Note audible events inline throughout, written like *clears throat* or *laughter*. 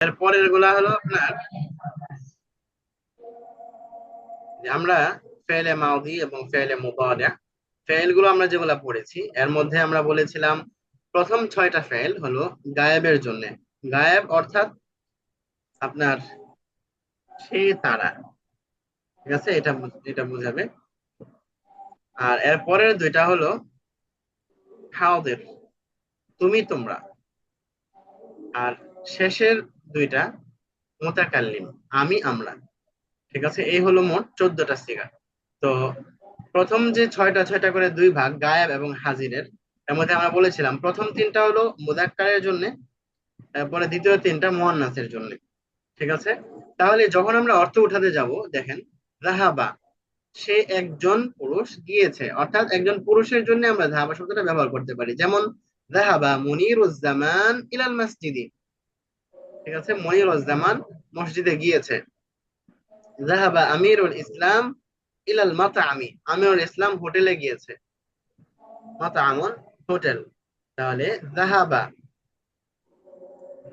এর পরেরগুলা হলো আপনার আমরা ফেলে মাউদি এবং ফেলে মুবারিয়া ফেলগুলো আমরা যেগুলা পড়েছি, এর মধ্যে আমরা বলেছিলাম প্রথম ছয়টা ফেল হলো গায়েবের জন্য। গায়েব অর্থাৎ আপনার সে তারা। ঠিক আছে? এটা এটা বুঝাবে। আর এর পরের দুইটা হলো হাওদের তুমি তোমরা। আর শেষের দুইটা মোতাকাল্লিম, আমি, আমরা। ঠিক আছে? এই হলো মোট চোদ্দটা সিগা। তো প্রথম যে ছয়টা ছয়টা করে দুই ভাগ, গায়েব এবং হাজিরের, এর মধ্যে আমরা বলেছিলাম, প্রথম তিনটা হলো মুদাক্কারের জন্য তারপরে দ্বিতীয় তিনটা মুয়ান্নাসের জন্য। ঠিক আছে? তাহলে যখন আমরা অর্থ উঠাতে যাব, দেখেন রাহাবা সে একজন পুরুষ গিয়েছে। অর্থাৎ একজন পুরুষের জন্য আমরা রাহাবা শব্দটা ব্যবহার করতে পারি। যেমন রাহাবা মুনিরুজ্জামান ইলাল মসজিদি। ঠিক আছে? মনিরুজ্জামান মসজিদে গিয়েছে। জাহাবা আমিরুল ইসলাম ইলাল মাতা আমি আমিরুল ইসলাম হোটেলে গিয়েছে। মাতামুন হোটেল। তাহলে রাহাবা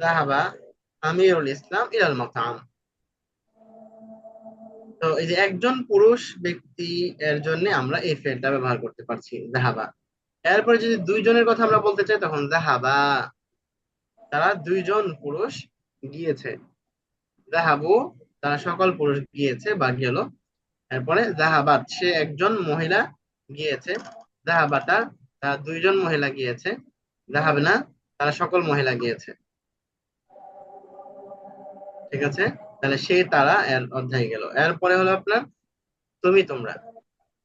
রাহাবা আমিরুল ইসলাম ইলাল মাতাম। তো এই যে একজন পুরুষ ব্যক্তি এর জন্য আমরা এই ফেলটা ব্যবহার করতে পারছি জাহাবা এরপরে যদি দুইজনের কথা আমরা বলতে চাই, তখন জাহাবা তারা দুইজন পুরুষ গিয়েছে। জাহাবু তারা সকল পুরুষ গিয়েছে বা গেল এরপরে জাহাবাত সে একজন মহিলা গিয়েছে জাহাবাতা তারা দুইজন মহিলা গিয়েছে জাহাবনা তারা সকল মহিলা গিয়েছে। ঠিক আছে? তাহলে সে তারা এর অধ্যায় গেল। এরপরে হলো আপনার, তুমি তোমরা।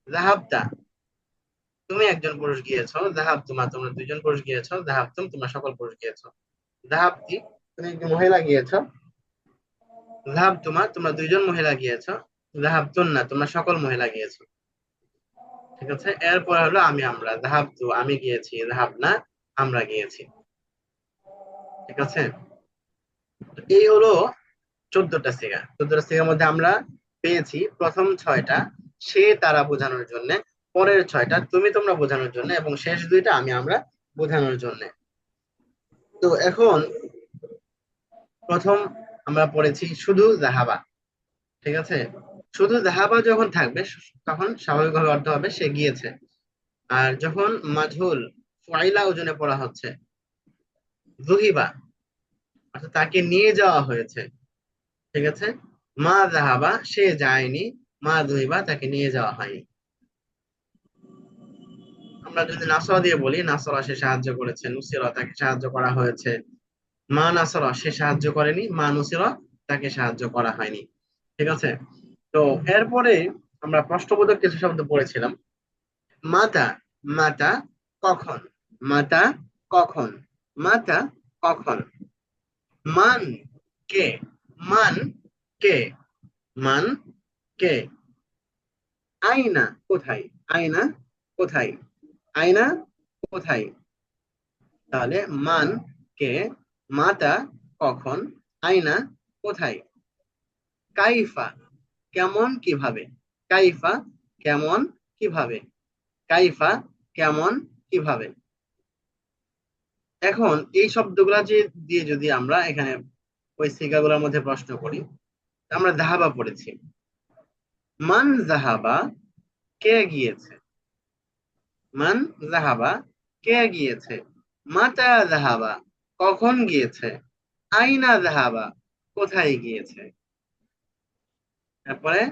জাহাবতা তুমি একজন পুরুষ গিয়েছো জাহাব তোমা, তোমরা দুইজন পুরুষ গিয়েছো জাহাব তুম, তোমরা সকল পুরুষ গিয়েছো। জাহাবতি মহিলা গিয়েছো? জাহাব তোমা তোমরা দুইজন মহিলা গিয়েছো। জাহাব তুন্না তোমরা সকল মহিলা গিয়েছো। ঠিক আছে? এরপরে হলো আমি আমরা। আমি গিয়েছি না আমরা গিয়েছি। ঠিক আছে? এই হলো চোদ্দটা সিগা চোদ্দটা সিগার মধ্যে আমরা পেয়েছি প্রথম ছয়টা। সে তারা বোঝানোর জন্য, পরের ছয়টা তুমি তোমরা বোঝানোর জন্য, এবং শেষ দুইটা আমি আমরা বোঝানোর জন্য। তো এখন প্রথম আমরা পড়েছি শুধু জাহাবা ঠিক আছে? শুধু জাহাবা যখন থাকবে, তখন স্বাভাবিকভাবে অর্থ হবে সে গিয়েছে। আর যখন মাঝুল ফাইলা ওজনে পড়া হচ্ছে জুহিবা অর্থাৎ তাকে নিয়ে যাওয়া হয়েছে, ঠিক আছে? মা জাহাবা সে যায়নি, মা জুহিবা তাকে নিয়ে যাওয়া হয়নি। আমরা যদি নাসরা দিয়ে বলি, নাসরা সে সাহায্য করেছে নুসিরা তাকে সাহায্য করা হয়েছে। মা নাসরা, সে সাহায্য করেনি, মা নুসিরা তাকে সাহায্য করা হয়নি। ঠিক আছে? তো এরপরে আমরা প্রশ্নবোধক কিছু শব্দ পড়েছিলাম। মাতা মাতা কখন? মাতা কখন? মাতা কখন? মান কে? মান কে? মান কে? আয়না কোথায়? আয়না কোথায়? আয়না কোথায়? তাহলে মান কে মাতা কখন, আয়না কোথায়? কাইফা কেমন কীভাবে? কাইফা কেমন কীভাবে? কাইফা কেমন কীভাবে? এখন এই শব্দগুলা যে দিয়ে যদি আমরা এখানে ওই সিগাগুলোর মধ্যে প্রশ্ন করি, আমরা জাহাবা পড়েছি। মান জাহাবা কে গিয়েছে? মান জাহাবা কে গিয়েছে? মাতা জাহাবা কখন গিয়েছে? আইনা জাহাবা কোথায় গিয়েছে? তারপরে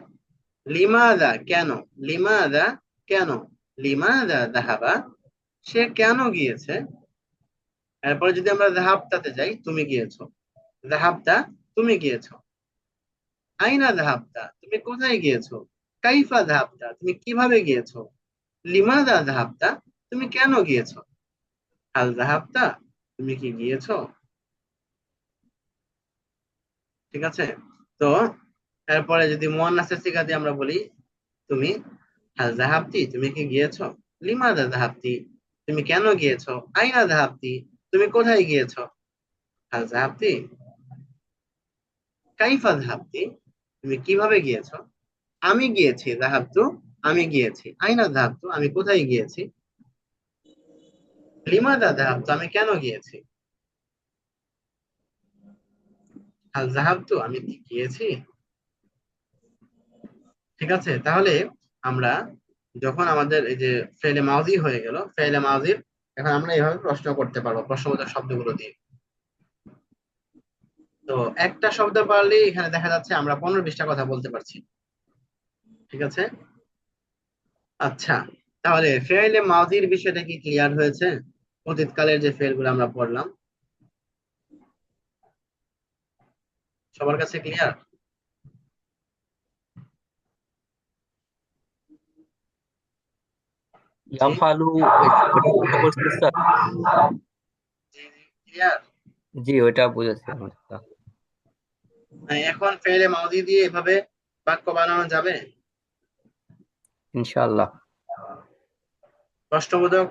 লিমাদা কেন? লিমাদা কেন? লিমাদা জাহাবা সে কেন গিয়েছে? এরপরে যদি আমরা জাহাবতাতে যাই, তুমি গিয়েছো। জাহাবতা তুমি গিয়েছো। আইনা জাহাবতা তুমি কোথায় গিয়েছো? কাইফা জাহাবতা তুমি কীভাবে গিয়েছো? লিমাদা জাহাবতা তুমি কেন গিয়েছো? হাল জাহাবতা তুমি কি গিয়েছো? ঠিক আছে? তো এরপরে যদি মুয়ান্নাসের সিগা দিয়ে আমরা বলি, তুমি, হাল জাহাবতি তুমি কি গিয়েছো? লিমাদা জাহাবতি তুমি কেন গিয়েছো? আইনা জাহাবতি তুমি কোথায় গিয়েছো? হাল জাহাবতি কাইফা জাহাবতি তুমি কীভাবে গিয়েছো? আমি গিয়েছি জাহাবতু আমি গিয়েছি। আইনা জাহাবতু আমি কোথায় গিয়েছি? লিমাদা জাহাবতু আমি কেন গিয়েছি? হাল জাহাবতু আমি কি গিয়েছি? ঠিক আছে, তাহলে আমরা যখন আমাদের এই যে ফেলে মাউজি হয়ে গেল, ফেলে মাউজির এখন আমরা এইভাবে প্রশ্ন করতে পারব, প্রশ্নবোধক শব্দগুলো দিয়ে। তো একটা শব্দ পারলেই এখানে দেখা যাচ্ছে আমরা পনেরো বিশটা কথা বলতে পারছি। ঠিক আছে? আচ্ছা তাহলে ফেলে মাউজির বিষয়টা কি ক্লিয়ার হয়েছে? অতীতকালের যে ফেলগুলো আমরা পড়লাম। সবার কাছে ক্লিয়ার ইয়াফালু জি ওটা বুঝেছি এখন ফেলে দিয়ে এভাবে বাক্য বানানো যাবে? ইনশাআল্লাহ। প্রশ্নবোধক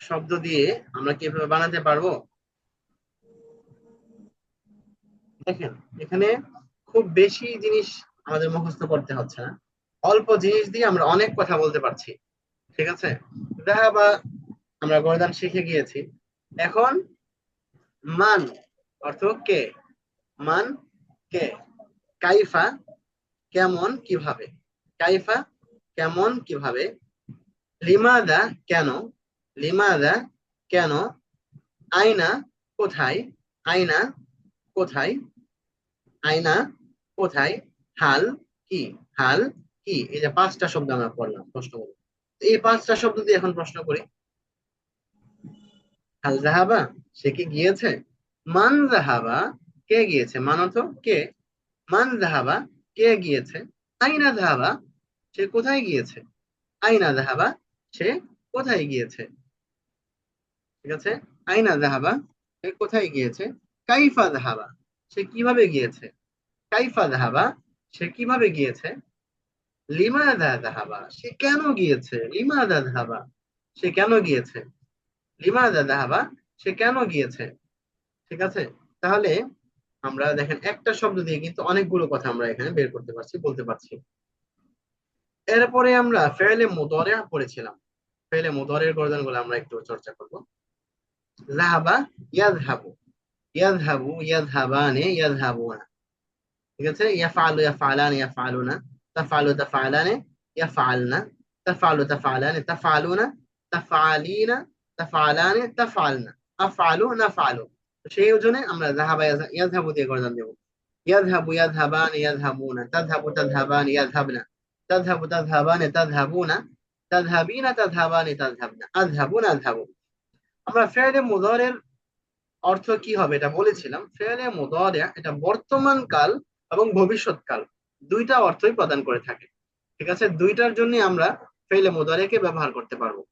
শব্দ দিয়ে আমরা কি এভাবে বানাতে পারব? দেখেন, এখানে খুব বেশি জিনিস আমাদের মুখস্থ করতে হচ্ছে না। অল্প জিনিস দিয়ে আমরা অনেক কথা বলতে পারছি। ঠিক আছে? দেখা বা আমরা গরদান শিখে গিয়েছি। এখন, মান, অর্থ কে? মান কে? কাইফা কেমন, কীভাবে? কাইফা কেমন, কীভাবে? লিমাদা কেন? লিমাদা কেন? আয়না কোথায়? আয়না কোথায়? আয়না কোথায়? হাল কি? হাল কি? এই যে পাঁচটা শব্দ আমরা পড়লাম, প্রশ্ন করি এই পাঁচটা শব্দ দিয়ে এখন প্রশ্ন করি। হাল জাহাবা সে কি গিয়েছে? মান জাহাবা কে গিয়েছে? মান অর্থ কে? মান জাহাবা কে গিয়েছে? আইনা জাহাবা সে কোথায় গিয়েছে? আইনা জাহাবা সে কোথায় গিয়েছে? ঠিক আছে? আইনা জাহাবা সে কোথায় গিয়েছে? কাইফা জাহাবা সে কীভাবে গিয়েছে? কাইফা জাহাবা সে কীভাবে গিয়েছে? লিমাদা জাহাবা সে কেন গিয়েছে? লিমাদা জাহাবা সে কেন গিয়েছে? লিমাদা জাহাবা সে কেন গিয়েছে? ঠিক আছে? তাহলে আমরা দেখেন একটা শব্দ দিয়ে কিন্তু অনেকগুলো কথা আমরা এখানে বের করতে পারছি, বলতে পারছি। এরপরে আমরা ফেলে মুদরে পড়েছিলাম। ফেলে মোদরের গর্দনগুলো আমরা একটু চর্চা করব। জাহাবা ইয়াজহাবু ইয়াজহাবু ইয়াজহাবানে ইয়াজহাবুনা ঠিক আছে ইয়াফআলু ইয়াফআলানে ইয়াফআলুনা তাফআলু তাফআলানে ইয়াফআলনা তাফআলু তাফআলানে তাফআলুনা তাফআলিনা তাফআলানে তাফআলনা আফআলু নাফআলু সেই ওজনে আমরা জাহাবা ইয়াজহাবু দিয়ে গর্দন দেব ইয়াজহাবু ইয়াজহাবান ইয়াজহাবুনা তাযহাবু তাযহাবান ইয়াযহাবনা তাযহাবু তাযহাবান তাযহাবুনা তাযহাবিনা তাযহাবান তাযহাবনা আযহাবুন আযহাবু আমরা ফেলে মুদরের অর্থ কি হবে? এটা বলেছিলাম। ফেলে মুদরে এটা বর্তমান কাল এবং ভবিষ্যৎ কাল। দুইটা অর্থই প্রদান করে থাকে। ঠিক আছে? দুইটার জন্য আমরা ফেলে মুদরেকে ব্যবহার করতে পারব।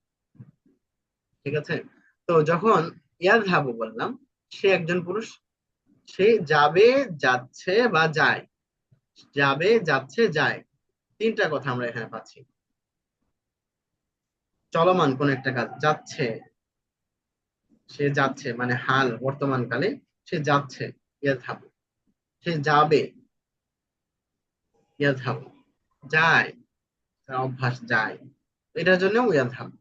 ঠিক আছে? তো যখন ইয়াজহাবু বললাম, সে একজন পুরুষ, সে যাবে, যাচ্ছে বা যায়। যাবে, যাচ্ছে, যায়। তিনটা কথা আমরা এখানে পাচ্ছি। চলমান কোন একটা কাজ, যাচ্ছে। সে যাচ্ছে মানে হাল বর্তমান কালে সে যাচ্ছে, ইয়াজহাবু। সে যাবে, ইয়াজহাবু। যায় অভ্যাস যায়। এটার জন্য ইয়াজহাবু।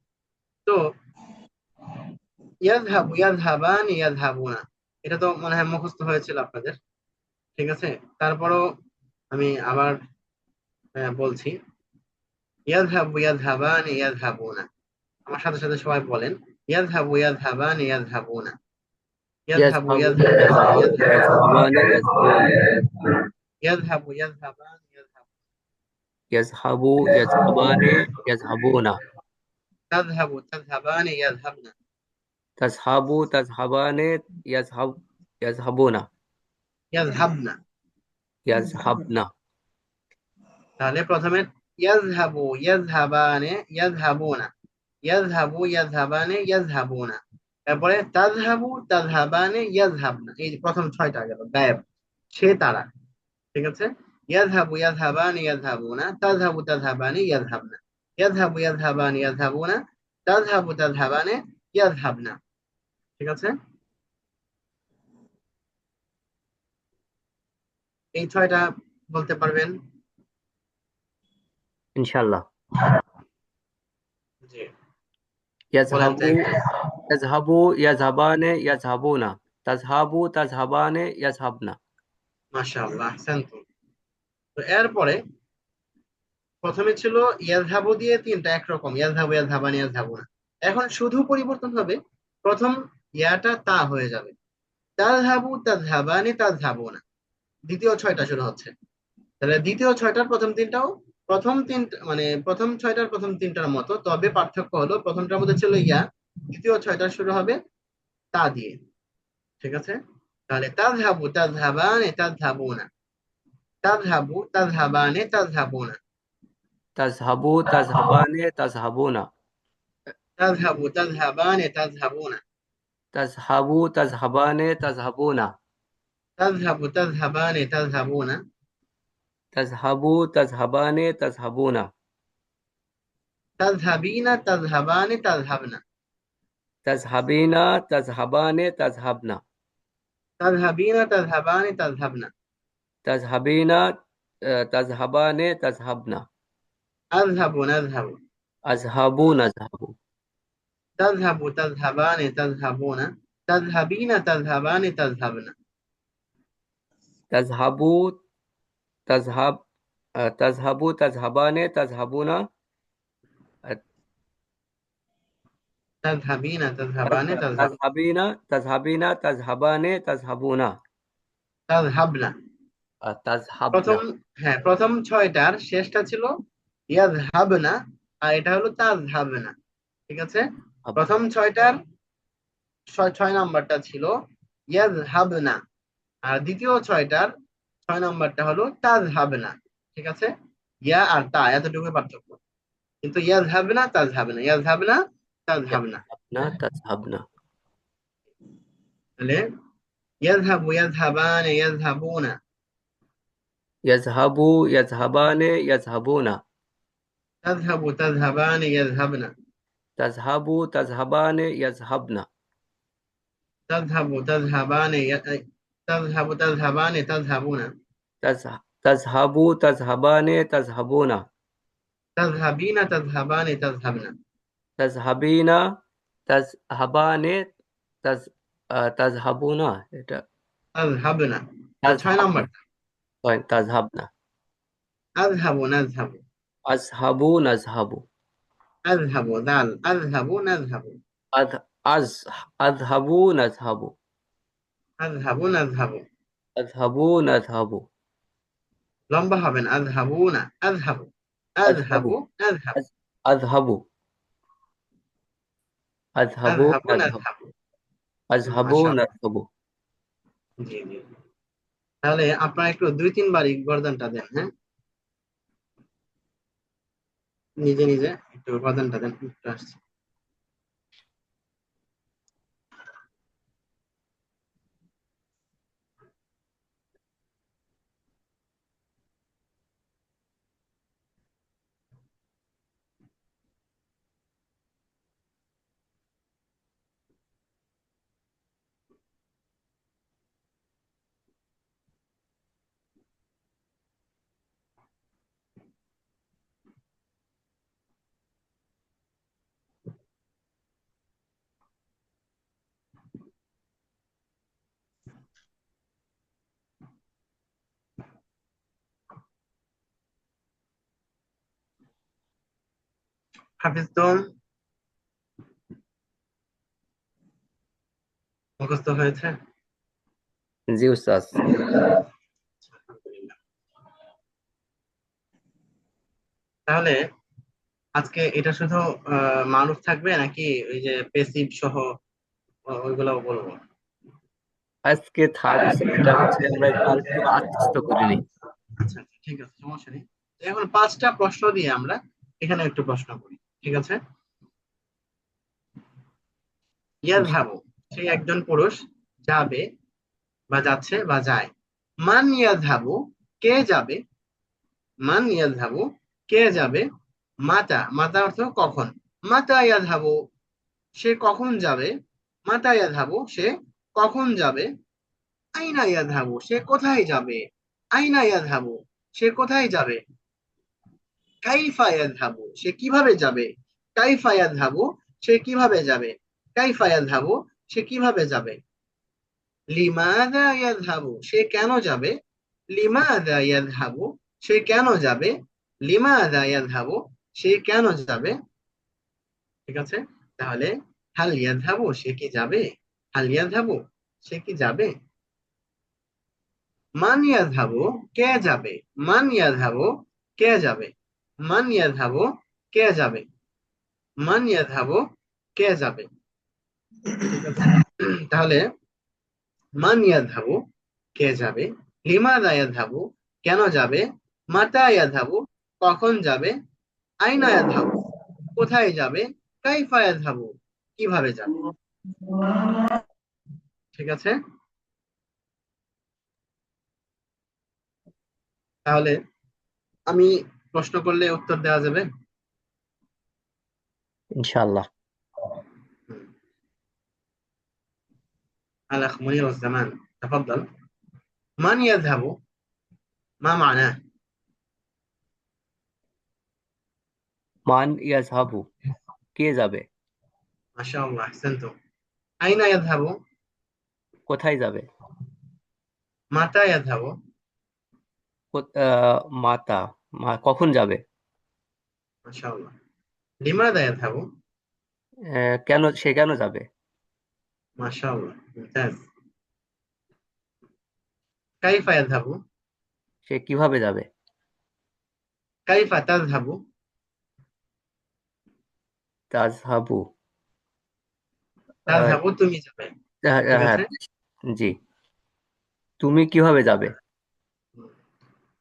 তো, ইয়াজহাবু, ইয়াজহাবান, ইয়াজহাবুনা। এটা তো মনে হয় মুখস্থ হয়েছিল আপনাদের। ঠিক আছে? তারপরও আমি আবার বলছি। ইয়াজহাবু, ইয়াজহাবান, ইয়াজহাবুনা। আমার সাথে সাথে সবাই বলেন। يذهب يذهبان يذهبون يذهب يذهبان يذهب يذهبان يذهب يذهبان يذهبون تذهب تذهبان يذهبن تذهب تذهبان يذهب يذهبون يذهبن يذهبن তাহলে প্রথমে ইয়াজহাবু ইয়াজহাবানে ইয়াজহাবুনা ইয়াজহাবু ইয়াজহাবানে ইয়াজহাবুনা তারপরে তাজহাবু তাজহাবানে ইয়াজহাবনা এই প্রথম ছয়টা গেল গায়েব সে তারা। ঠিক আছে? ইয়াজহাবু ইয়াজহাবানে ইয়াজহাবুনা তাজহাবু তাজহাবানে ইয়াজহাবনা ইয়াজহাবু ইয়াজহাবানে ইয়াজহাবুনা তাজহাবু তাজহাবানে ইয়াজহাবনা ঠিক আছে? এই ছয়টা বলতে পারবেন? ইনশাআল্লাহ। জি يذهب يذهب يذهبان يذهبون تذهب تذهبان يذهبن মাশাআল্লাহ আহসানতুম তো এরপরে প্রথমে ছিল ইয়াযহাবু দিয়ে তিনটা একরকম ইয়াযহাবু ইয়াযহাবানি ইয়াযহাবুনা এখন শুধু পরিবর্তন হবে প্রথম ইয়াটা তা হয়ে যাবে তাযহাবু তাযহাবানি তাযহাবুনা দ্বিতীয় ছয়টা শুরু হচ্ছে তাহলে দ্বিতীয় ছয়টার প্রথম তিনটাও প্রথম তিন মানে প্রথম ছয়টার প্রথম তিনটার মতো তবে পার্থক্য হলো প্রথমটার মধ্যে ছিল ইয়া দ্বিতীয় ছয়টার শুরু হবে তা দিয়ে। ঠিক আছে? তাহলে তাযহাবু তাযহাবানি তাযহাবুনা তাযহাবু তাযহাবানি তাযহাবুনা তাজহাবু তাজহাবানে তাজহাবুনা। তাযহাবু তাযহাবানি তাযহাবুনা তাজহাবু তাজহাবানে তাজহাবুনা। তাযহাবু তাযহাবানি তাযহাবুনা তাজহাবু তাজহাবানে তাজহাবুনা। تذهبو تذهبان تذهبون تذهبین تذهبان تذهبنا. تذهبین تذهبان تذهبنا. تذهبین تذهبان تذهبنا. تذهبین تذهبان تذهبنا. اذهبو نذهب اذهبو نذهب تذهب تذهبان تذهبون. تذهبین تذهبان تذهبنا. تذهبو তাজহাব তাজহাবু তাজহাবানে তাজহাবুনা তাজহাবিনা তাজহাবানে তাজহাবিনা তাজহাবিনা তাজহাবানে প্রথম হ্যাঁ প্রথম ছয়টার শেষটা ছিল ইয়াজহাবনা আর এটা হলো তাজহাবনা ঠিক আছে? প্রথম ছয়টার ছয় নাম্বারটা ছিল ইয়াজহাবনা আর দ্বিতীয় ছয়টার ছয় নাম্বারটা হলো তাযহাবনা ঠিক আছে? ইয়া আর তা এতটুকু পার্থক্য। কিন্তু ইয়াযহাবনা তাযহাবনা ইয়াযহাবনা তাযহাবনা না তাজহাবনা। তাহলে ইয়াযহাবু ইয়াযহাবান ইয়াযহাবুনা ইয়াজহাবু ইয়াজহাবানে ইয়াজহাবুনা। তাযহাবু তাযহাবান ইয়াযহাবনা তাজহাবু তাজহাবানে ইয়াজহাবনা। তাযহাবু তাযহাবান ইয়া- তাযহাবু তাযহাবান তাযহাবুনা তাজ- তাজহাবু তাজহাবানে তাজহাবুনা। তাযহাবিনা তাযহাবান তাযহাবনা তাজহাবিনা তাজহাবানে তাজ আহ, তাজহাবুনা এটা তাযহাবনা আর ছয় নাম্বার ছয়, তাজহাবনা আযহাবু নাযহাবু আজহাবু নাজহাবু আযহাবু দাল আযহাবু নাযহাবু আজ আজ আজহাবু নাজহাবু আযহাবু নাযহাবু আজহাবু নাজহাবু লম্বা হবেন আযহাবু আযহাবু নাযহাবু আজহাবু আজহাবু আযহাবু নাজহাবু নাযহাবু আজহাবু নাজহাবু জি জি তাহলে আপনারা একটু দুই তিনবার গর্দনটা দেন হ্যাঁ? নিজে নিজে একটু গর্দনটা দেন একটু আসছে। হাফিজ তুম মুখস্থ হয়েছে? জি উস্তাদ। তাহলে আজকে এটা শুধু মারুফ থাকবে নাকি ওই যে পেসিভ সহ ওইগুলাও বলব? আজকে থার্ড এটা হচ্ছে আমরা একটু আত্মস্থ করে নিই। আচ্ছা আচ্ছা, ঠিক আছে সমস্যা নেই। এখন পাঁচটা প্রশ্ন দিয়ে আমরা এখানে একটু প্রশ্ন করি। ঠিক আছে? ইয়াযহাবু সেই একজন পুরুষ যাবে বা যাচ্ছে বা যায়। মান ইয়াযহাবু কে যাবে? মান ইয়াযহাবু কে যাবে? মাতা মাতা অর্থ কখন? মাতা ইয়াযহাবু সে কখন যাবে? মাতা ইয়াযহাবু সে কখন যাবে? আইনা ইয়াযহাবু সে কোথায় যাবে? আইনা ইয়াযহাবু সে কোথায় যাবে? কাইফা ইয়াযহাবু সে কীভাবে যাবে? কাইফা ইয়াযহাবু সে কীভাবে যাবে? কাইফা ইয়াযহাবু সে কীভাবে যাবে? লিমাযা ইয়াযহাবু সে কেন যাবে? লিমাযা ইয়াযহাবু সে কেন যাবে? লিমাযা ইয়াযহাবু সে কেন যাবে? ঠিক আছে? তাহলে হাল ইয়াযহাবু সে কি যাবে? হাল ইয়াযহাবু সে কি যাবে? মান ইয়াযহাবু কে যাবে? মান ইয়াযহাবু কে যাবে? মান ইয়াযহাবু কে যাবে? মান ইয়াযহাবু কে যাবে? *clears throat* তাহলে মান ইয়াযহাবু কে যাবে? লিমাযা ইয়াযহাবু কেন যাবে? মাতা ইয়াযহাবু কখন যাবে? আইনা ইয়াযহাবু কোথায় যাবে? কাইফা ইয়াযহাবু কীভাবে যাবে? ঠিক আছে? তাহলে আমি প্রশ্ন করলে উত্তর দেওয়া যাবে ইনশাআল্লাহ الأخ منير الزمان تفضل من يذهب ما معناه মান ইয়াজহাবু কে যাবে ما شاء الله أحسنتم أين يذهب কোথায় যাবে متى يذهب কো- আহ, মাতা মা কখন যাবে? মাশাআল্লাহ। দায় থাকো। কেন সে কেন যাবে? মাশাআল্লাহ কাইফা যাব সে কীভাবে যাবে? কাইফা তাজহাবু। তাজহাবু। তাজহাবু তুমি যাবে। জি। তুমি কীভাবে যাবে?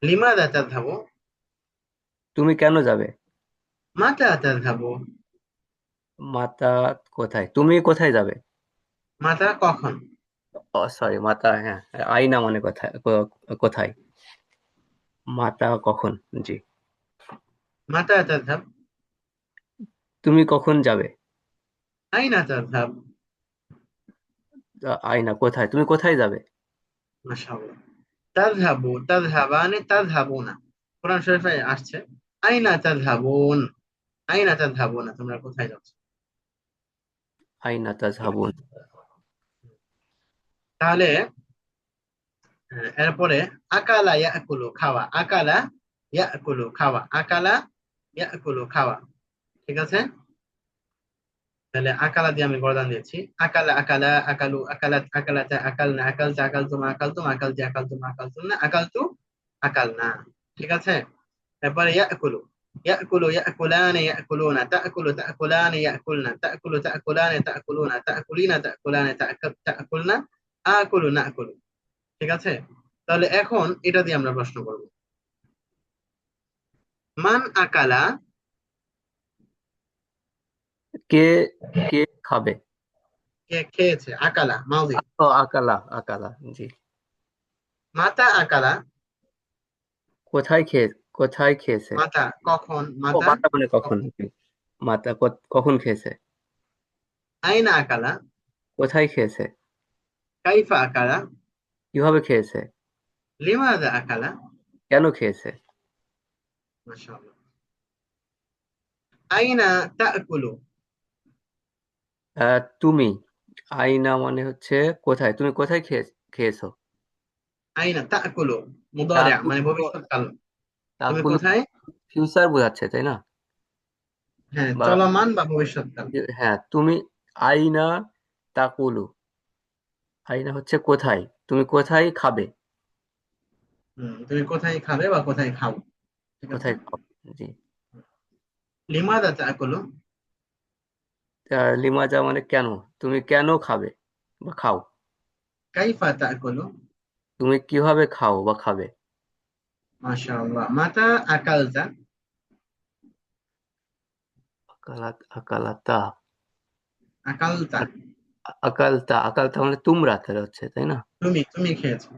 লিমাদা তাজহাবু। তুমি কেন যাবে? মাথা আচার খাব। মাতা কোথায়? তুমি কোথায় যাবে? মাথা কখন? সরি মাতা হ্যাঁ আইনা মানে কোথায় কোথায়? মাতা কখন? জি। মাথা আচার খাব। তুমি কখন যাবে? আইনা আচার খাব। আইনা কোথায়? তুমি কোথায় যাবে? মাশাআল্লাহ। তাযহাবু তাযহাবানে তাযহাবুনা কোরআন শরীফে আসছে। আইনা তাযহাবুন আইনা তাযহাবুন তোমরা কোথায় যাচ্ছ? আইনা তাজহাবুন তাহলে আহ, এরপরে আকালা ইয়াকুলু খাওয়া আকালা ইয়াকুলু খাওয়া আকালা ইয়াকুলু খাওয়া ঠিক আছে? তাহলে আকালা দিয়ে আমি বরদান দিয়েছি। আকালা আকালা আকালু আকালাত আকালাতা আকালনা আকালতা আকালতুম আকালতুম আকালতি আকালতুম আকালতুন্না আকালতু আকালনা ঠিক আছে? তারপরে ইয়াকুলু ইয়াকুলু ইয়াকুলানে ইয়াকুলুনা তাকুলু তাকুলানে ইয়াকুলনা তাকুলু তাকুলানে তাকুলুনা তাকুলিনা তাকুলানে তাকুল- তাকুলনা আকুলু নাকুলু ঠিক আছে? তাহলে এখন এটা দিয়ে আমরা প্রশ্ন করব। মান আকালা কে কে খাবে? কে খেয়েছে? আকালা মাউদি ও আকালা আকালা জি। মাতা আকালা কোথায় খেয়ে কোথায় খেয়েছে? মাতা কখন? ও মাতা? মাতা মানে কখন? মাতা কখন খেয়েছে? আইনা আকালা কোথায় খেয়েছে? কাইফা আকালা কীভাবে খেয়েছে? লিমাদা আকালা কেন খেয়েছে? মাশাআল্লাহ। আইনা তাকুলু। তুমি। আইনা মানে হচ্ছে কোথায়? তুমি কোথায় খেয়ে খেয়েছো? আইনা তাকুলু। মুদারি মানে ভবিষ্যৎকাল। কোথায়? ফিউচার বোঝাচ্ছে তাই না? হ্যাঁ বা- চলমান বা ভবিষ্যৎকাল হ্যাঁ তুমি আইনা তাকুলু। আইনা হচ্ছে কোথায়? তুমি কোথায় খাবে? তুমি কোথায় খাবে বা কোথায় খাও? কোথায় খাও? জি। লিমাদা তাকুলু? লিমাজা মানে কেন? তুমি কেন খাবে বা খাও? কাইফা তাকুলু? তুমি কীভাবে খাও বা খাবে? মাশাআল্লাহ। মাতা আকালতা? আকালাত। আকালাতা। আকালতা আকালতা আকালতা মানে তোমরা তাহলে হচ্ছে তাই না? তুমি তুমি খেয়েছো।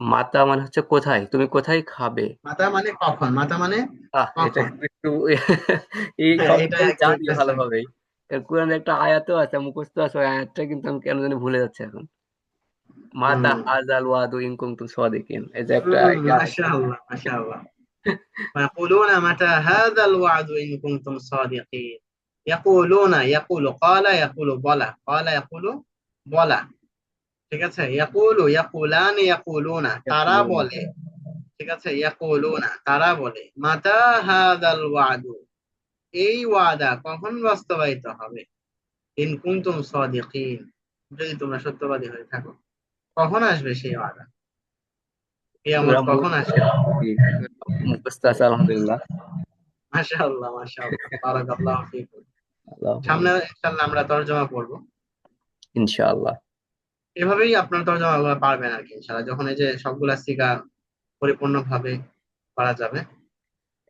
মাতা মানে হচ্ছে কোথায়? তুমি কোথায় খাবে? মাতা মানে কখন? মাতা মানে এটা? একটু এই হ্যাঁ, জানি ভালোভাবেই। কোরআনের একটা আয়াতও আছে মুখস্থ আছে ওই আয়াতটা কিন্তু আমি কেন জানি ভুলে যাচ্ছি এখন। মাতা হুম। হাজাল ওয়াদু ইন কুনতুম সাদিকিন এই যে একটা হুম, ইয়া আছে। মাশাআল্লাহ মাশাআল্লাহ ويقولون متى هذا الوعد إن كنتم صادقين يقولون يقول قال يقول بلى قال يقول بلى ঠিক আছে ইয়াকুলু ইয়াকুলান ইয়াকুলুনা তারা বলে ঠিক আছে ইয়াকুলুনা তারা বলে মাতা হাদাল ওয়াদু এই ওয়াদা কখন বাস্তবায়িত হবে ইন কুনতুম সাদিকিন যদি তোমরা সত্যবাদী হয়ে থাকো কখন আসবে সেই ওয়াদা কিয়ামত কখন আসবে? জি, মুখস্থ আছে আলহামদুলিল্লাহ। মাশাআল্লাহ মাশাআল্লাহ। বারাকাল্লাহু ফিকুম। সামনে ইনশাআল্লাহ আমরা তরজমা করব ইনশাআল্লাহ। এভাবেই আপনার তরজমা পারবেন আর কি ইনশাআল্লাহ। যখন এই যে সবগুলা সিগা পরিপূর্ণভাবে করা যাবে।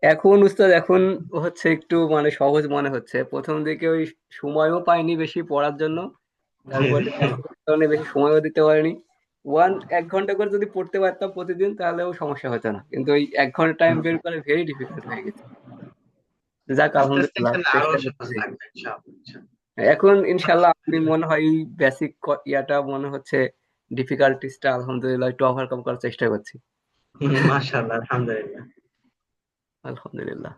এখন উস্তাদ এখন হচ্ছে একটু মানে সহজ মনে হচ্ছে। প্রথম দিকে ওই সময়ও পাইনি বেশি পড়ার জন্য। *laughs* বেশি সময়ও দিতে পারিনি। ওয়ান এক ঘণ্টা করে যদি পড়তে পারতাম প্রতিদিন তাহলেও সমস্যা হতো না। কিন্তু ওই এক ঘণ্টা টাইম বের করে ভেরি ডিফিকাল্ট হয়ে গেছে। যাক আলহামদুলিল্লাহ। এখন ইনশাল্লাহ আমি মনে হয় এই বেসিক ইয়াটা মনে হচ্ছে ডিফিকাল্টিসটা আলহামদুলিল্লাহ একটু ওভারকাম করার চেষ্টা করছি। মাশাআল্লাহ আলহামদুলিল্লাহ। আলহামদুলিল্লাহ।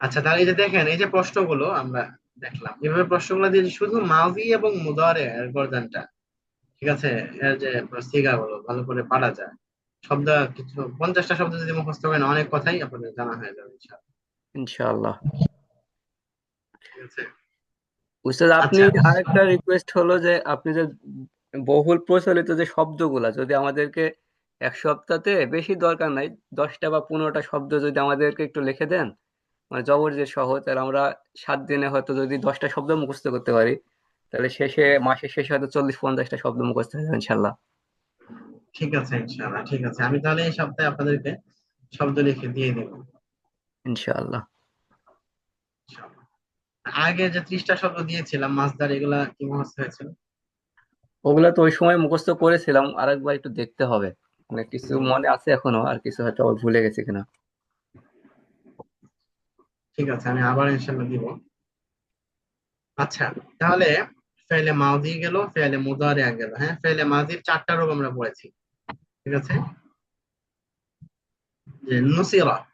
আচ্ছা তাহলে এই যে দেখেন এই যে প্রশ্নগুলো আমরা দেখলাম। এভাবে প্রশ্নগুলো দিয়ে শুধু মাজি এবং মুদারে এর গর্দানটা ঠিক আছে? এর যে সিগাগুলো ভালো করে পারা যায়। শব্দ কিছু পঞ্চাশটা শব্দ যদি মুখস্থ করেন অনেক কথাই আপনাদের জানা হয়ে যাবে ইনশাআল্লাহ। ইনশাআল্লাহ। ঠিক আছে? উস্তাদ আপনি আচ্ছা। আরেকটা রিকোয়েস্ট হলো যে আপনি যে বহুল প্রচলিত যে শব্দগুলা যদি আমাদেরকে এক সপ্তাহতে বেশি দরকার নাই দশটা বা পনেরোটা শব্দ যদি আমাদেরকে একটু লিখে দেন মানে জবর যে সহ তাহলে আমরা সাত দিনে হয়তো যদি দশটা শব্দ মুখস্থ করতে পারি তাহলে শেষে মাসের শেষে হয়তো চল্লিশ পঞ্চাশটা শব্দ মুখস্থ হয়ে যাবে ইনশাল্লাহ। ঠিক আছে ইনশাআল্লাহ ঠিক আছে। আমি তাহলে এই সপ্তাহে আপনাদেরকে শব্দ লিখে দিয়ে দেবো। ইনশাআল্লাহ ইনশাআল্লাহ। আগে যে ত্রিশটা শব্দ দিয়েছিলাম মাছদার এগুলা কি মুখস্থ হয়েছিল? ওগুলা তো ওই সময় মুখস্থ করেছিলাম আরেকবার একটু দেখতে হবে। মানে কিছু মনে আছে এখনও আর কিছু হয়তো ভুলে গেছি কিনা। ঠিক আছে আমি আবার ইনশাল্লাহ দিব। আচ্ছা তাহলে ফেলে মাউদি গেল, ফেলে মুদারে গেল হ্যাঁ? ফেলে মাউদির চারটা রূপ আমরা পড়েছি। ঠিক আছে? যে নুসিরা,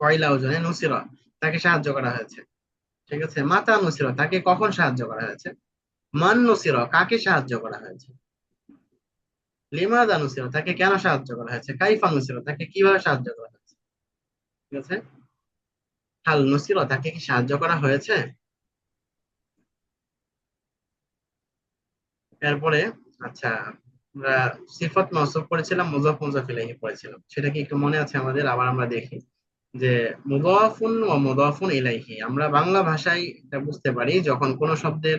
পয়লা ওজনে নুসিরা, তাকে সাহায্য করা হয়েছে। ঠিক আছে? মাতা নুসিরা, তাকে কখন সাহায্য করা হয়েছে? মান নুসিরা, কাকে সাহায্য করা হয়েছে? লিমাদা নুসিরা, তাকে কেন সাহায্য করা হয়েছে? কাইফা নুসিরা, তাকে কীভাবে সাহায্য করা হয়েছে? ঠিক আছে? হাল নুসিরা, তাকে কি সাহায্য করা হয়েছে? এরপরে আচ্ছা আমরা সিফত মৌসুফ পড়েছিলাম মুজাফ মুজাফ ইলাইহি পড়েছিলাম। সেটা কি একটু মনে আছে আমাদের? আবার আমরা দেখি যে মুদাফুন ও মুদাফুন ইলাইহি। আমরা বাংলা ভাষায় এটা বুঝতে পারি, যখন কোনো শব্দের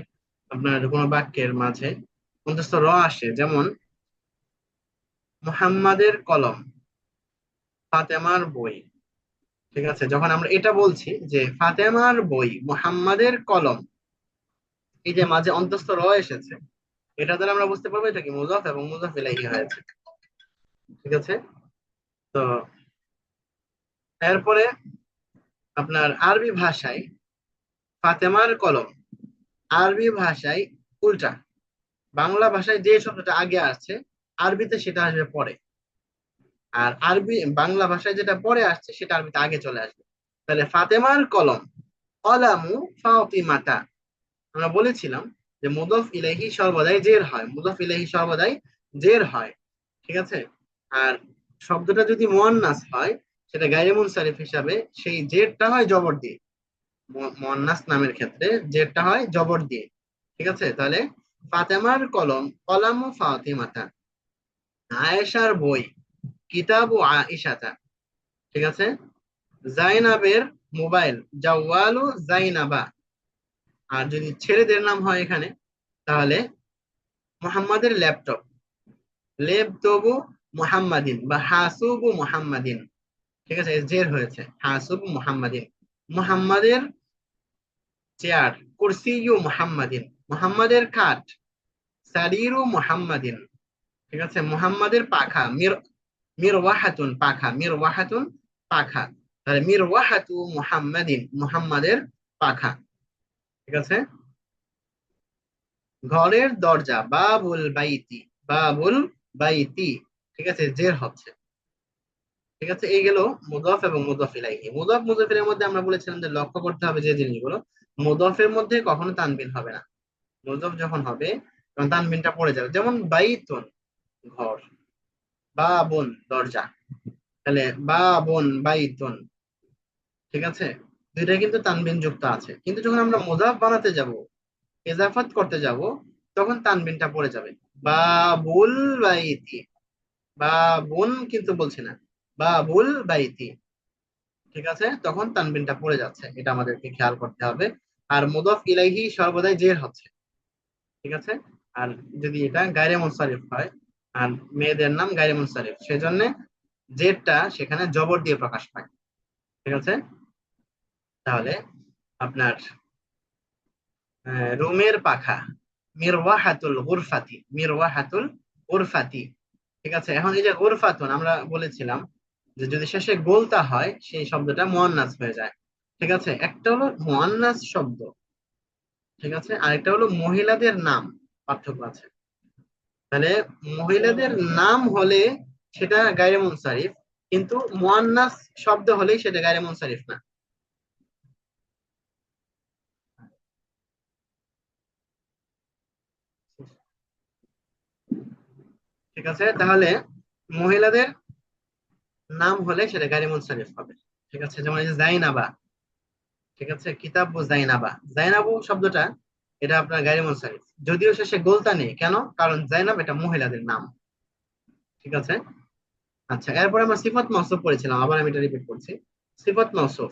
আপনার কোনো বাক্যের মাঝে অন্তস্থ র আসে, যেমন, মুহাম্মাদের কলম, ফাতেমার বই। ঠিক আছে? যখন আমরা এটা বলছি যে ফাতেমার বই, মুহাম্মাদের কলম, এই যে মাঝে অন্তস্থ র এসেছে এটা দ্বারা আমরা বুঝতে পারব এটা কি মুজাফ এবং মুজাফ ইলাইহি হয়েছে ঠিক আছে? তো এরপরে আপনার আরবি ভাষায় ফাতেমার কলম। আরবি ভাষায় উল্টা। বাংলা ভাষায় যে শব্দটা আগে আসছে, আরবিতে সেটা আসবে পরে। আর আরবি, বাংলা ভাষায় যেটা পরে আসছে, সেটা আরবিতে আগে চলে আসবে। তাহলে ফাতেমার কলম কলামু ফাতিমাতা। আমরা বলেছিলাম যে মুদফ ইলাইহি সর্বদাই জের হয়, মুদফ ইলাইহি সর্বদাই জের হয়, ঠিক আছে? আর শব্দটা যদি মুয়ান্নাস হয়, সেটা গায়ে মুনসারিফ হিসাবে সেই জেরটা হয় জবর দিয়ে। মুয়ান্নাস নামের ক্ষেত্রে জেরটা হয় জবর দিয়ে, ঠিক আছে? তাহলে ফাতেমার কলম, কলাম ও ফাতিমাতা, আয়েশার বই, কিতাব ও আইসাতা ঠিক আছে? জাইনাবের মোবাইল, জাওয়াল ও জাইনাবা আর যদি ছেলেদের নাম হয় এখানে, তাহলে মোহাম্মদের ল্যাপটপ লেপটপু মুহাম্মাদিন বা হাসুবু মুহাম্মাদিন ঠিক আছে জের হয়েছে। হাসুবু মুহাম্মাদিন মুহাম্মাদের চেয়ার কুরসিউ মুহাম্মাদিন মোহাম্মদের খাট সারিরু মুহাম্মাদিন ঠিক আছে, মোহাম্মদের পাখা মির মির ওয়াহাতুন পাখা মির ওয়াহাতুন পাখা। তাহলে মির ওয়াহাতু মুহাম্মাদিন মুহাম্মাদের পাখা। ঠিক আছে? ঘরের দরজা, বাবুল বাইতি বাবুল বাইতি, ঠিক আছে? জের হচ্ছে। ঠিক আছে? এই গেল মুদফ এবং মুদফ মুদফ মুদফের মধ্যে আমরা বলেছিলাম যে লক্ষ্য করতে হবে যে জিনিসগুলো। মুদফের মধ্যে কখনো তানবিন হবে না। মুদফ যখন হবে, তখন তানবিনটা পড়ে যাবে। যেমন বাইতুন ঘর, বাবুন দরজা। তাহলে বাবুন বাইতুন, ঠিক আছে? দুইটা কিন্তু তানবিন যুক্ত আছে। কিন্তু যখন আমরা মুজাফ বানাতে যাব ইজাফাত করতে যাব, তখন তানবিনটা পড়ে যাবে। বাবুল বাইতি। বাবুন কিন্তু বলছি না। বাবুল বাইতি। ঠিক আছে? তখন তানবিনটা পড়ে যাচ্ছে। এটা আমাদেরকে খেয়াল করতে হবে। আর মুদাফ ইলাইহি সর্বদাই জের হচ্ছে। ঠিক আছে? আর যদি এটা গায়রে মুনসারিফ হয়, আর মেয়েদের নাম গায়রে মুনসারিফ, সেজন্য জেরটা সেখানে জবর দিয়ে প্রকাশ পায়। ঠিক আছে? তাহলে আপনার রুমের পাখা, মিরওয়াহাতুল গুরফাতি মিরওয়াহাতুল গুরফাতি ঠিক আছে? এখন এই যে গুরফাতুন আমরা বলেছিলাম যে যদি শেষে গোলতা হয়, সেই শব্দটা মুয়ান্নাস হয়ে যায়। ঠিক আছে? একটা হলো মুয়ান্নাস শব্দ। ঠিক আছে? আরেকটা হলো মহিলাদের নাম, পার্থক্য আছে। তাহলে মহিলাদের নাম হলে সেটা গায়রে মুনসারিফ, কিন্তু মুয়ান্নাস শব্দ হলেই সেটা গায়রে মুনসারিফ না। ঠিক আছে? তাহলে মহিলাদের নাম হলে সেটা গায়রে মুনসারিফ হবে। ঠিক আছে? যেমন এই যে জাইনাবা। ঠিক আছে? কিতাবু জাইনাবা। জাইনাবু শব্দটা এটা আপনার গায়রে মুনসারিফ যদিও শেষে গোলতা নেই। কেন? কারণ জাইনাব এটা মহিলাদের নাম। ঠিক আছে? আচ্ছা এরপরে আমরা সিফাত মাউসুফ পড়েছিলাম। আবার আমি এটা রিপিট করছি। সিফাত মাউসুফ।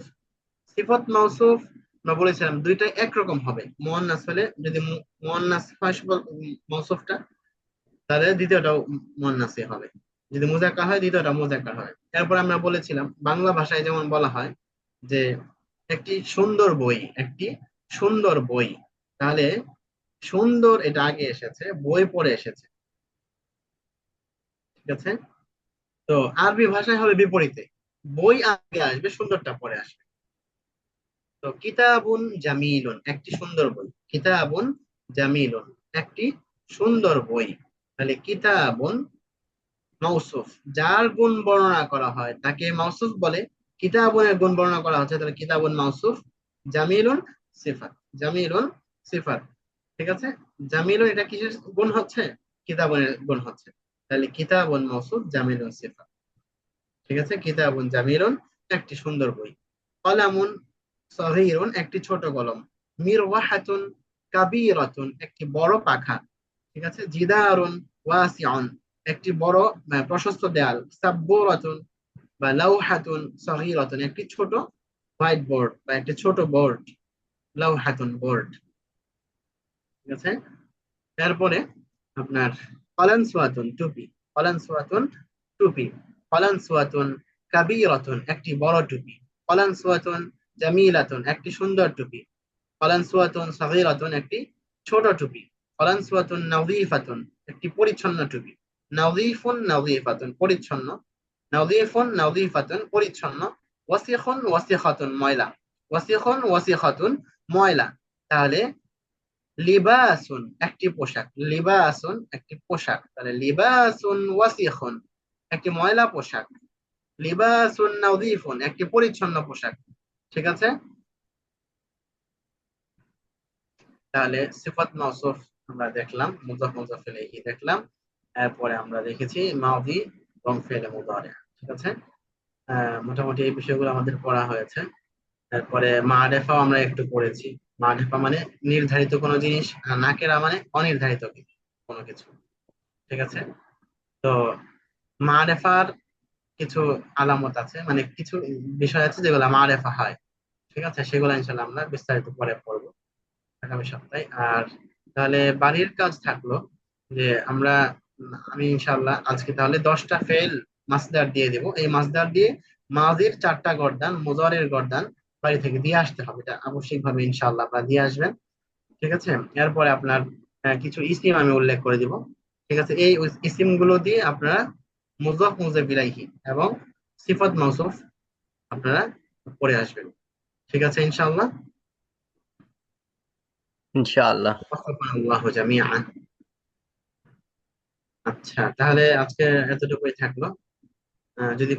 সিফাত মাউসুফ আমরা বলেছিলাম দুইটা একরকম হবে। মুয়ান্নাস হলে যদি মুয়ান্নাস হয় মাউসুফটা তাহলে দ্বিতীয়টাও মুয়ান্নাসই হবে। যদি মুজাক্কার হয়, দ্বিতীয়টা মুজাক্কার হয় এরপর আমরা বলেছিলাম, বাংলা ভাষায় যেমন বলা হয় যে, একটি সুন্দর বই, একটি সুন্দর বই। তাহলে সুন্দর এটা আগে এসেছে, বই পড়ে এসেছে। ঠিক আছে? তো আরবি ভাষায় হবে বিপরীতে। বই আগে আসবে, সুন্দরটা পরে আসবে। তো কিতাবুন জামিলুন, একটি সুন্দর বই। কিতাবুন জামিলুন, একটি সুন্দর বই। তাহলে কিতাবুন মাউসুফ। যার গুণ বর্ণনা করা হয়, তাকে মাউসুফ বলে। কিতাবুনের গুণ বর্ণনা করা হচ্ছে, তাহলে কিতাবুন মাউসুফ, জামিলুন সিফাত জামিলুন সিফাত। ঠিক আছে? জামিলুন এটা কিসের গুণ হচ্ছে? কিতাবুনের গুণ হচ্ছে। তাহলে কিতাবুন মাউসুফ, জামিলুন সিফাত। ঠিক আছে? কিতাবুন জামিলুন, একটি সুন্দর বই। কলামুন সগীরুন, একটি ছোট কলম। মিরওয়াহাতুন কাবীরাতুন, একটি বড় পাখা। ঠিক আছে? জিদারুন ওয়াসিউন, একটি বড় প্রশস্ত দেয়াল, সাব্বুরাতুন বা লাউহাতুন সগীরাতুন, একটি ছোট হোয়াইট বোর্ড বা একটি ছোট বোর্ড, লাউহাতুন বোর্ড। ঠিক আছে? তারপরে আপনার কলানসুয়াতুন টুপি কলানসুয়াতুন টুপি, কলানসুয়াতুন কাবীরাতুন, একটি বড় টুপি, কলানসুয়াতুন জামিলাতুন, একটি সুন্দর টুপি, কলানসুয়াতুন সগীরাতুন, একটি ছোট টুপি। কলানসুয়াতুন নাযীফাতুন, একটি পরিচ্ছন্ন টুপি। নাযীফুন নাযীফাতুন, পরিচ্ছন্ন। নাযীফুন নাযীফাতুন, পরিচ্ছন্ন। ওয়াসিখুন ওয়াসিখাতুন, ময়লা। ওয়াসিখুন ওয়াসিখাতুন, ময়লা। তাহলে লিবাসুন, একটি পোশাক। লিবাসুন, একটি পোশাক। তাহলে লিবাসুন ওয়াসিখুন, একটি ময়লা পোশাক। লিবাসুন নাযীফুন, একটি পরিচ্ছন্ন পোশাক। ঠিক আছে? তাহলে সিফাত মাউসুফ আমরা দেখলাম, মুজাফ মুজাফ ইলাইহি দেখলাম। এরপরে আমরা দেখেছি মাউদি এবং ফেলে মুদারে, ঠিক আছে? মোটামুটি এই বিষয়গুলো আমাদের পড়া হয়েছে। তারপরে মারেফাও আমরা একটু পড়েছি। মারেফা মানে নির্ধারিত কোনো জিনিস, আর নাকেরা মানে অনির্ধারিত কোনো কিছু, ঠিক আছে? তো মারেফার কিছু আলামত আছে মানে কিছু বিষয় আছে যেগুলো মারেফা হয়, ঠিক আছে? সেগুলো ইনশাল্লাহ আমরা বিস্তারিত পরে পড়ব আগামী সপ্তাহে। আর তাহলে বাড়ির কাজ থাকল যে আমরা, আমি ইনশাল্লাহ আজকে তাহলে দশটা ফেল মাসদার দিয়ে দেব। এই মাসদার দিয়ে মাজির চারটা গর্দান, মুজারের গর্দান বাড়ি থেকে দিয়ে আসতে হবে। এটা আবশ্যিকভাবে ইনশাল্লাহ আপনারা দিয়ে আসবেন। ঠিক আছে? এরপরে আপনার কিছু ইসিম আমি উল্লেখ করে দিব। ঠিক আছে? এই ইসিমগুলো দিয়ে আপনারা মুজাফ মুজাফ ইলাইহি এবং সিফাত মাউসুফ আপনারা পড়ে আসবেন। ঠিক আছে ইনশাআল্লাহ। الله الله جميعا আচ্ছা তাহলে আজকে এতটুকুই থাকল। যদি